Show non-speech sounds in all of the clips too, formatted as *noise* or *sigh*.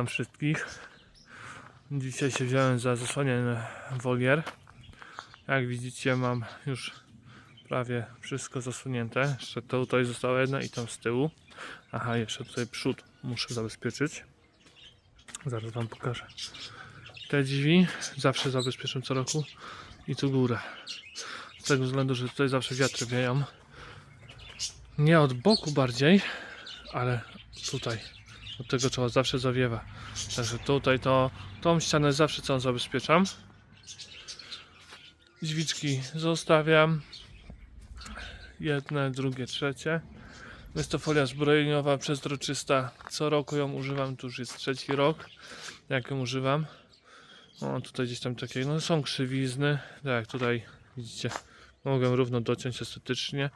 Witam wszystkich. Dzisiaj się wziąłem za zasłonięty wolier. Jak widzicie mam już prawie wszystko zasłonięte. Jeszcze to tutaj została jedna i tam z tyłu. Aha, jeszcze tutaj przód muszę zabezpieczyć. Zaraz wam pokażę. Te drzwi zawsze zabezpieczam co roku i tu górę. Z tego względu, że tutaj zawsze wiatry wieją. Nie od boku bardziej, ale tutaj. Od tego czoła zawsze zawiewa. Także tutaj to tą ścianę zawsze całą zabezpieczam. Drzwiczki zostawiam. Jedne, drugie, trzecie. Jest to folia zbrojeniowa przezroczysta. Co roku ją używam, to już jest trzeci rok, jak ją używam. O, tutaj gdzieś tam takie, no są krzywizny, tak tutaj widzicie, mogę równo dociąć estetycznie,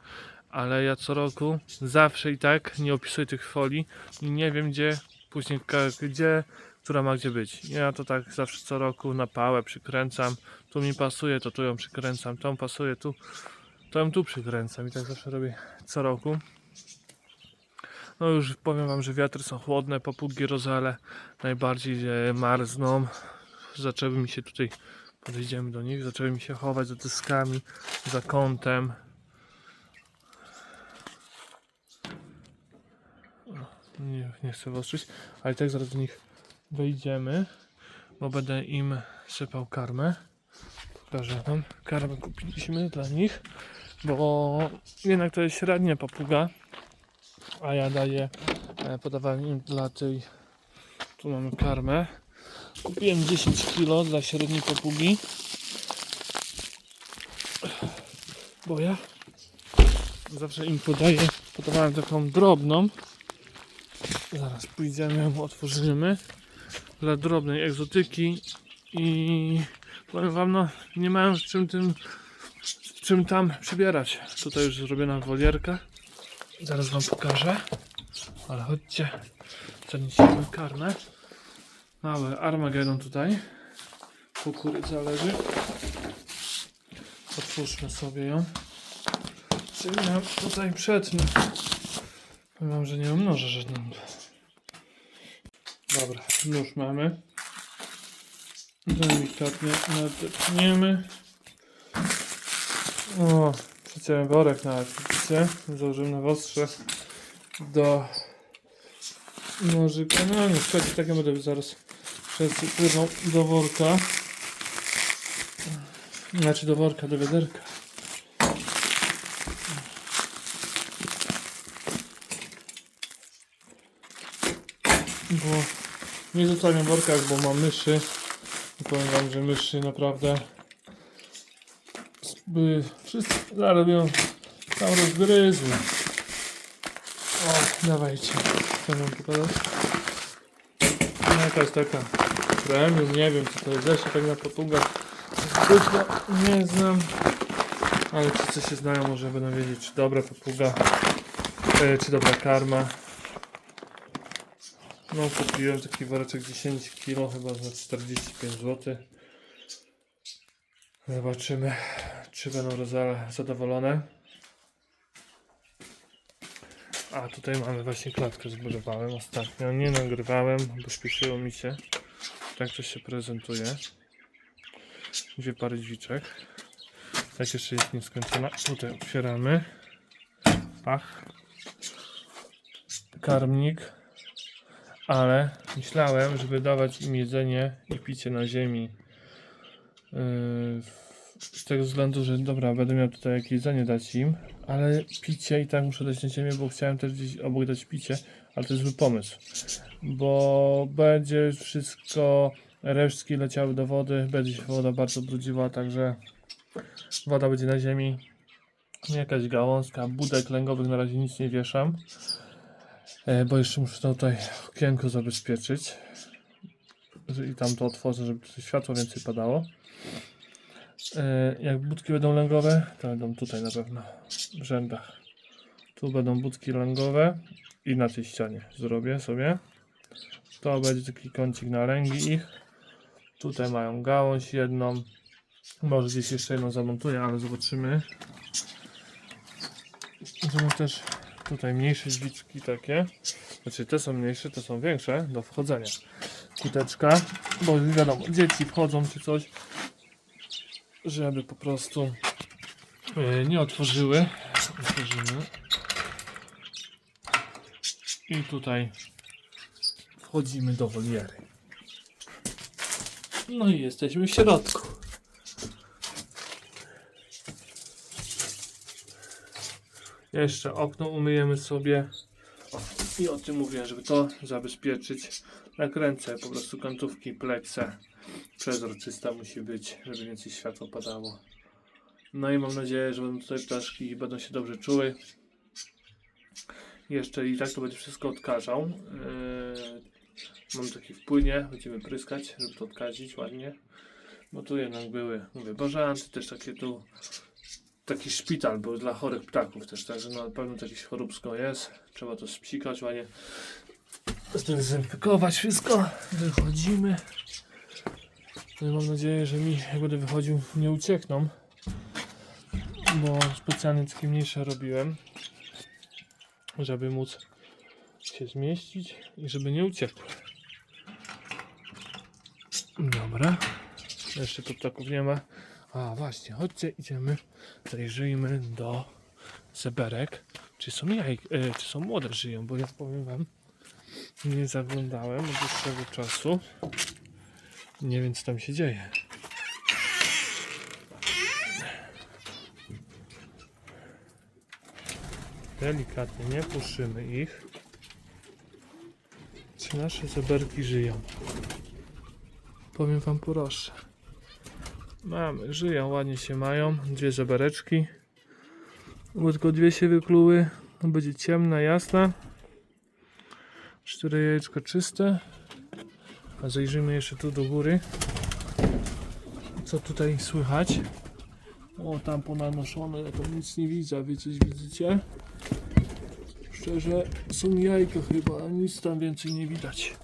ale ja co roku zawsze i tak nie opisuję tych folii i nie wiem gdzie, później gdzie, która ma gdzie być. Ja to tak zawsze co roku na pałę przykręcam, tu mi pasuje, to tu ją przykręcam, tą pasuje, tu, to ją tu przykręcam i tak zawsze robię co roku. No już powiem wam, że wiatry są chłodne, papugi rozale najbardziej e, marzną. Zaczęły mi się tutaj, podejdziemy do nich, zaczęły mi się chować za dyskami, za kątem. Nie, nie chcę wyostrzyć, ale tak zaraz do nich wejdziemy, bo będę im sypał karmę. Pokażę wam. Karmę kupiliśmy dla nich, bo jednak to jest średnia papuga, a ja daję, e, podawałem im dla tej, tu mamy karmę. Kupiłem 10 kg dla średniej papugi, bo ja zawsze im podaję, podawałem taką drobną. Zaraz pójdziemy, otworzymy. Dla drobnej egzotyki i powiem wam, no nie mają z czym tym, czym tam przybierać. Tutaj już zrobiona wolierka. Zaraz wam pokażę. Ale chodźcie, zanieśmy karmę. Mały Armagedon tutaj. Kukurydza leży. Otwórzmy sobie ją. Czyli ja tutaj przetnę. Powiem wam, że nie umnożę żadną. Dobra, nóż mamy. Delikatnie nadepniemy. O, przeciąłem worek nawet, widzicie? Założyłem na ostrze do nożyka. No niestety, tak ja będę zaraz przepływał do worka. Znaczy do worka, do wiaderka. Bo nie zostawiam w workach, bo mam myszy. I powiem wam, że myszy naprawdę by wszyscy zarobią tam rozgryzły. O, dawajcie. Co mam pokazać? Jakaś taka premium, nie wiem co to jest. Ja się tak na zbytnio nie znam. Ale ci co się znają może będą wiedzieć czy dobra papuga, e, czy dobra karma. No kupiłem taki woreczek 10 kg chyba za 45 zł. Zobaczymy czy będą zadowolone. A tutaj mamy właśnie klatkę zbudowałem ostatnio. Nie nagrywałem, bo śpieszyło mi się. Tak to się prezentuje. Dwie pary drzwiczek. Tak jeszcze jest nieskończona. Tutaj otwieramy. Pach. Karmnik. Ale myślałem, żeby dawać im jedzenie i picie na ziemi. Yy, z tego względu, że dobra, będę miał tutaj jakieś jedzenie dać im, ale picie i tak muszę dać na ziemię, bo chciałem też gdzieś obok dać picie, ale to jest zły pomysł, bo będzie wszystko, resztki leciały do wody, będzie się woda bardzo brudziła, także woda będzie na ziemi, jakaś gałązka, budek lęgowych na razie nic nie wieszam, bo jeszcze muszę tutaj okienko zabezpieczyć i tam to otworzę, żeby światło więcej padało. E, Jak budki będą lęgowe, to będą tutaj na pewno w rzędach. Tu będą budki lęgowe i na tej ścianie zrobię sobie. To będzie taki kącik na lęgi ich. Tutaj mają gałąź jedną. Może gdzieś jeszcze jedną zamontuję, ale zobaczymy. Żeby też tutaj mniejsze drzwiczki takie. Znaczy te są mniejsze, te są większe do wchodzenia. Kuteczka, bo wiadomo, dzieci wchodzą czy coś, żeby po prostu e, nie otworzyły. Otworzymy. I tutaj wchodzimy do woliery. No i jesteśmy w środku. Jeszcze okno umyjemy sobie. I o tym mówię, żeby to zabezpieczyć. Nakręcę po prostu kantówki pleksa. Przezroczysta musi być, żeby więcej światła padało. No i mam nadzieję, że będą tutaj ptaszki będą się dobrze czuły. Jeszcze i tak to będzie wszystko odkażał. Yy, mam taki w płynie, będziemy pryskać, żeby to odkazić ładnie. Bo tu jednak były, mówię, bożanty też takie tu taki szpital był dla chorych ptaków też, także na pewno to jakieś choróbsko jest. Trzeba to spsikać ładnie. Zdezynfekować wszystko. Wychodzimy. No mam nadzieję, że mi jak będę wychodził nie uciekną. Bo specjalnie takie mniejsze robiłem. Żeby móc się zmieścić i żeby nie uciekły. Dobra. Jeszcze tu ptaków nie ma. A właśnie, chodźcie, idziemy, zajrzyjmy do zeberek. Czy są jaj, e, czy są młode żyją, bo ja powiem wam, nie zaglądałem od dłuższego czasu. Nie wiem, co tam się dzieje. Delikatnie, nie puszymy ich. Czy nasze zeberki żyją? Powiem wam proszę. Mamy, żyją, ładnie się mają. Dwie żebereczki. Bo tylko dwie się wykluły. To będzie ciemna, jasna. Cztery jajeczka czyste. A zajrzyjmy jeszcze tu do góry. Co tutaj słychać? O, tam ponanoszone, ja tam nic nie widzę. Wy coś widzicie? Szczerze, są jajka chyba, nic tam więcej nie widać.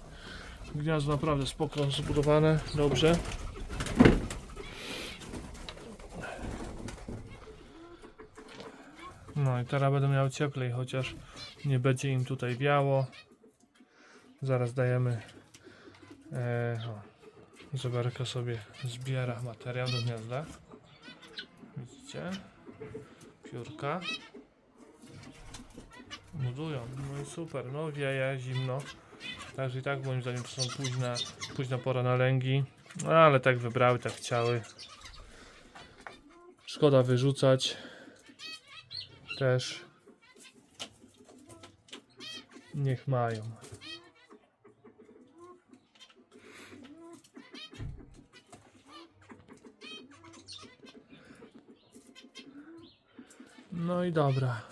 Gniazdo naprawdę spoko zbudowane, dobrze. No teraz będę miał cieplej, chociaż nie będzie im tutaj wiało. Zaraz dajemy. E, o, sobie zbiera materiał do gniazda. Widzicie? Piórka. Budują. No i super. No wieje, zimno. Także i tak moim zdaniem to są późna, późna pora na lęgi. No, ale tak wybrały, tak chciały. Szkoda wyrzucać też niech mają. No i dobra.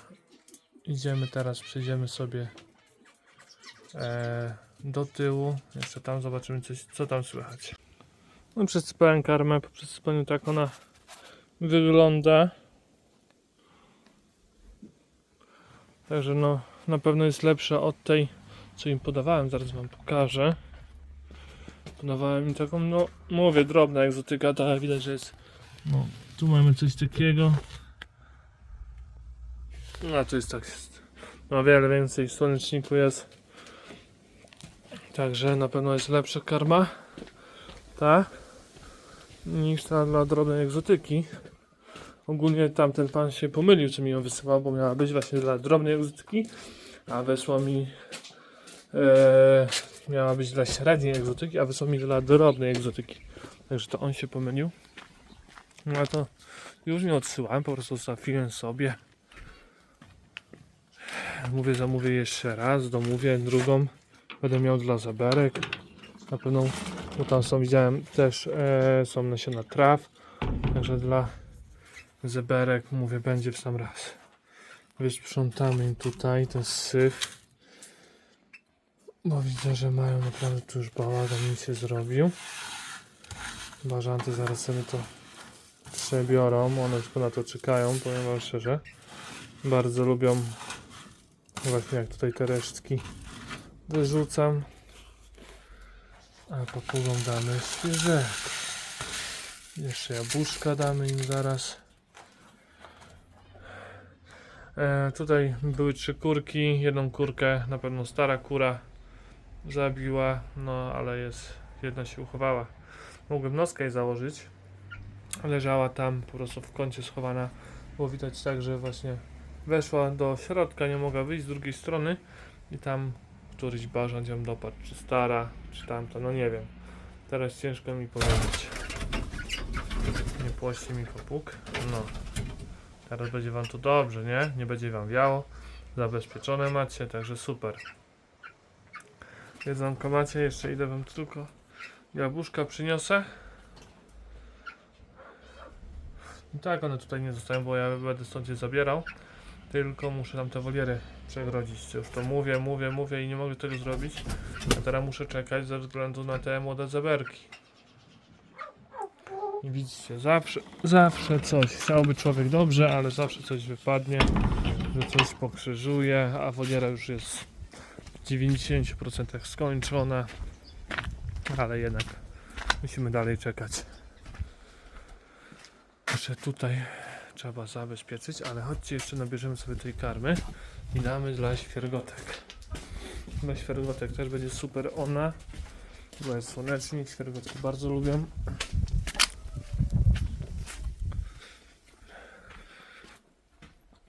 Idziemy teraz, przejdziemy sobie e, do tyłu. Jeszcze tam zobaczymy coś, co tam słychać. No przesypałem karmę, po przesypaniu tak ona wygląda. Także no, na pewno jest lepsza od tej, co im podawałem. Zaraz wam pokażę. Podawałem im taką, no, mówię, drobna egzotyka, ta widać, że jest. No, tu mamy coś takiego. No, to jest tak, no wiele więcej w słoneczniku jest. Także na pewno jest lepsza karma. Tak. Niż ta dla drobnej egzotyki. Ogólnie tamten pan się pomylił, czy mi ją wysyłał, bo miała być właśnie dla drobnej egzotyki, a wysłał mi. E, miała być dla średniej egzotyki, a wysłał mi dla drobnej egzotyki. Także to on się pomylił. No to już nie odsyłałem, po prostu zostawiłem sobie. Mówię, zamówię jeszcze raz, domówię drugą. Będę miał dla zaberek. Na pewno, bo tam są, widziałem też, e, są nasiona traw. Także dla zeberek, mówię, będzie w sam raz. Wysprzątamy im tutaj ten syf. Bo widzę, że mają naprawdę tu już bałagan mi się zrobił. Bażanty zaraz sobie to przebiorą. One tylko na to czekają, powiem wam szczerze. Bardzo lubią właśnie jak tutaj te resztki wyrzucam. A papugom damy świeżek. Jeszcze jabłuszka damy im zaraz. E, tutaj były trzy kurki, jedną kurkę na pewno stara kura zabiła, no ale jest, jedna się uchowała. Mogłem noskę jej założyć, leżała tam po prostu w kącie schowana. Było widać tak, że właśnie weszła do środka, nie mogła wyjść z drugiej strony i tam któryś bażant ją dopadł, czy stara, czy tamta, no nie wiem. Teraz ciężko mi powiedzieć. Nie płości mi popuk. No. Teraz będzie wam tu dobrze, nie? Nie będzie wam wiało. Zabezpieczone macie, także super. Jedzonko macie, jeszcze idę wam tylko jabłuszka przyniosę. I tak one tutaj nie zostają, bo ja będę stąd je zabierał. Tylko muszę tam te woliery przegrodzić. Już to mówię, mówię, mówię i nie mogę tego zrobić. A teraz muszę czekać ze względu na te młode zeberki. Widzicie, zawsze, zawsze coś. Chciałby człowiek dobrze, ale zawsze coś wypadnie, że coś pokrzyżuje, a woliera już jest w 90% skończona. Ale jednak musimy dalej czekać. Jeszcze tutaj trzeba zabezpieczyć, ale chodźcie jeszcze nabierzemy sobie tej karmy i damy dla świergotek. Dla świergotek też będzie super ona, bo jest słonecznik, świergotki bardzo lubią.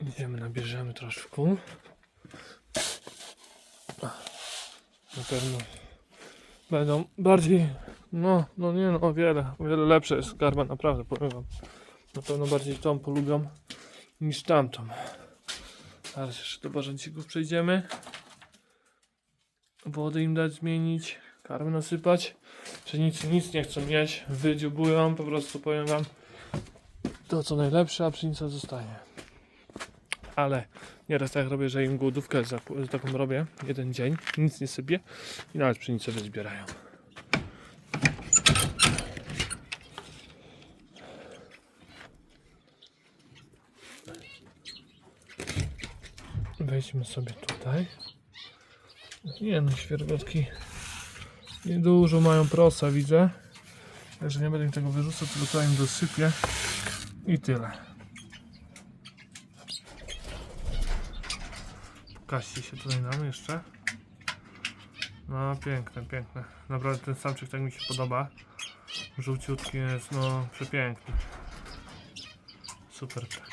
Idziemy, troszkę. Na pewno będą bardziej, no, no nie no, o wiele, o wiele lepsze jest karma, naprawdę powiem wam. Na pewno bardziej tą polubią niż tamtą. Teraz jeszcze do bażancików przejdziemy. Wody im dać zmienić, karmy nasypać. Pszenicy nic nie chcą jeść, wydziubują, po prostu powiem wam to co najlepsze, a pszenica zostaje. Ale nieraz tak robię, że im głodówkę za, taką robię, jeden dzień, nic nie sypię i nawet pszenicę wyzbierają. Wejdźmy sobie tutaj. Nie no, świergotki niedużo mają prosa, widzę. Także nie będę im tego wyrzucał, tylko tutaj im dosypię. I tyle. Pokażcie się tutaj nam jeszcze. No, piękne, piękne. Naprawdę ten samczyk tak mi się podoba. Żółciutki jest, no, przepiękny. Super tak.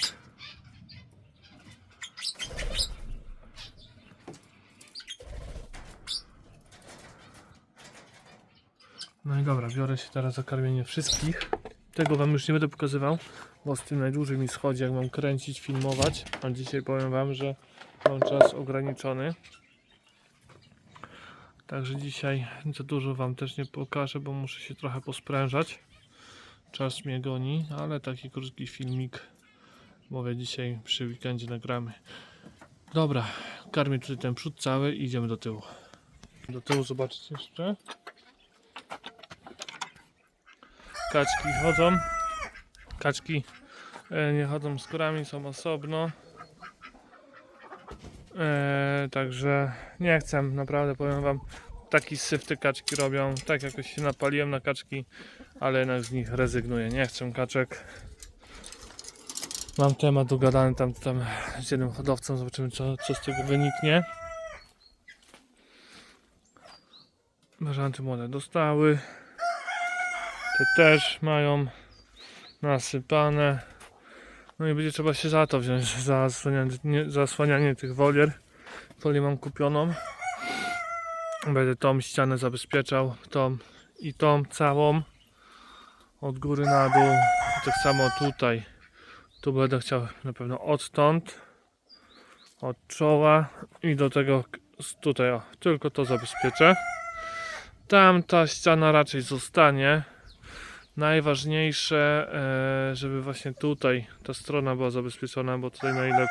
No i dobra, biorę się teraz za karmienie wszystkich. Tego wam już nie będę pokazywał, bo z tym najdłużej mi schodzi, jak mam kręcić, filmować. A dzisiaj powiem wam, że mam czas ograniczony. Także dzisiaj za dużo wam też nie pokażę, bo muszę się trochę posprężać. Czas mnie goni, ale taki krótki filmik mówię dzisiaj przy weekendzie nagramy. Dobra, karmię tutaj ten przód cały i idziemy do tyłu. Do tyłu zobaczyć jeszcze. Kaczki chodzą. Kaczki e, nie chodzą z kurami, są osobno. E, także nie chcę, naprawdę powiem wam, taki syf te kaczki robią. Tak jakoś się napaliłem na kaczki, ale jednak z nich rezygnuję. Nie chcę kaczek. Mam temat ugadany tam, tam z jednym hodowcą, zobaczymy co, co z tego wyniknie. Bażanty młode dostały. Te też mają nasypane. No i będzie trzeba się za to wziąć, *laughs* za zasłanianie, nie- zasłanianie tych wolier. Folię mam kupioną. Będę tą ścianę zabezpieczał, tą i tą całą. Od góry na dół. Tak samo tutaj. Tu będę chciał na pewno odtąd. Od czoła i do tego tutaj o, tylko to zabezpieczę. Tam ta ściana raczej zostanie najważniejsze, e, żeby właśnie tutaj ta strona była zabezpieczona, bo tutaj najlepiej,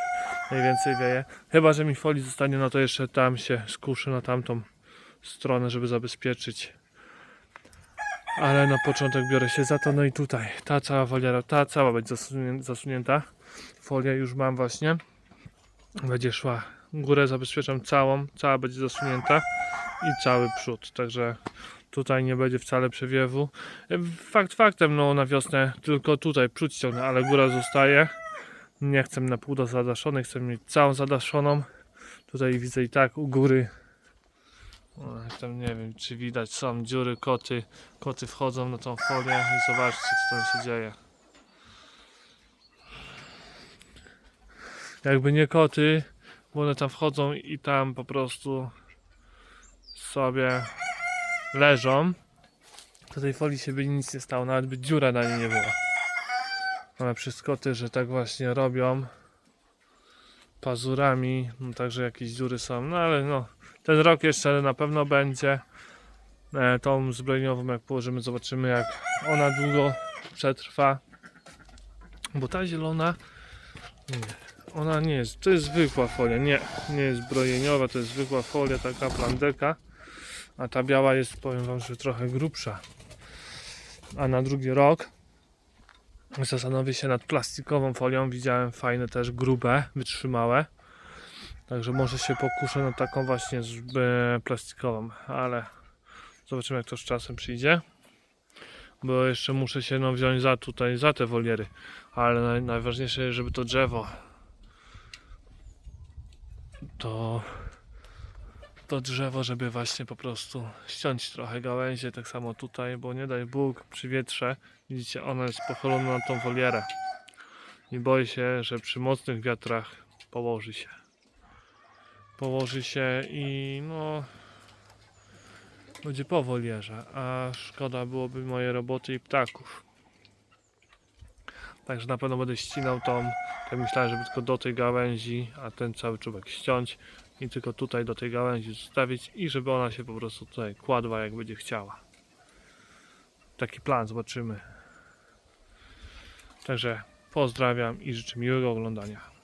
najwięcej wieje. Chyba, że mi folii zostanie, no to jeszcze tam się skuszy na tamtą stronę, żeby zabezpieczyć. Ale na początek biorę się za to, no i tutaj, ta cała foliara, ta cała będzie zasunięta. Folię już mam właśnie. Będzie szła górę, zabezpieczam całą, cała będzie zasunięta i cały przód, także tutaj nie będzie wcale przewiewu. Fakt faktem, no na wiosnę tylko tutaj przód ściągnę, ale góra zostaje. Nie chcę na pół do zadaszonej, chcę mieć całą zadaszoną. Tutaj widzę i tak u góry. Tam nie wiem, czy widać, są dziury, koty. Koty wchodzą na tą folię i zobaczcie, co tam się dzieje. Jakby nie koty, bo one tam wchodzą i tam po prostu sobie leżą, to tej folii się by nic nie stało, nawet by dziura na niej nie była. Ale przez że tak właśnie robią pazurami, no także jakieś dziury są, no ale no, ten rok jeszcze na pewno będzie. E, tą zbrojeniową jak położymy, zobaczymy jak ona długo przetrwa. Bo ta zielona, nie, ona nie jest, to jest zwykła folia, nie, nie jest zbrojeniowa, to jest zwykła folia, taka plandeka. A ta biała jest, powiem wam, że trochę grubsza. A na drugi rok zastanowię się nad plastikową folią. Widziałem fajne też grube, wytrzymałe. Także może się pokuszę na taką właśnie e, plastikową, ale zobaczymy jak to z czasem przyjdzie. Bo jeszcze muszę się no, wziąć za tutaj, za te woliery. Ale naj, najważniejsze, żeby to drzewo to to drzewo, żeby właśnie po prostu ściąć trochę gałęzie, tak samo tutaj, bo nie daj Bóg przy wietrze, widzicie, ona jest pochylona na tą wolierę i boję się, że przy mocnych wiatrach położy się. Położy się i no będzie po wolierze, a szkoda byłoby mojej roboty i ptaków. Także na pewno będę ścinał tą, tak myślałem, żeby tylko do tej gałęzi, a ten cały czubek ściąć i tylko tutaj do tej gałęzi zostawić i żeby ona się po prostu tutaj kładła jak będzie chciała. Taki plan, zobaczymy. Także pozdrawiam i życzę miłego oglądania.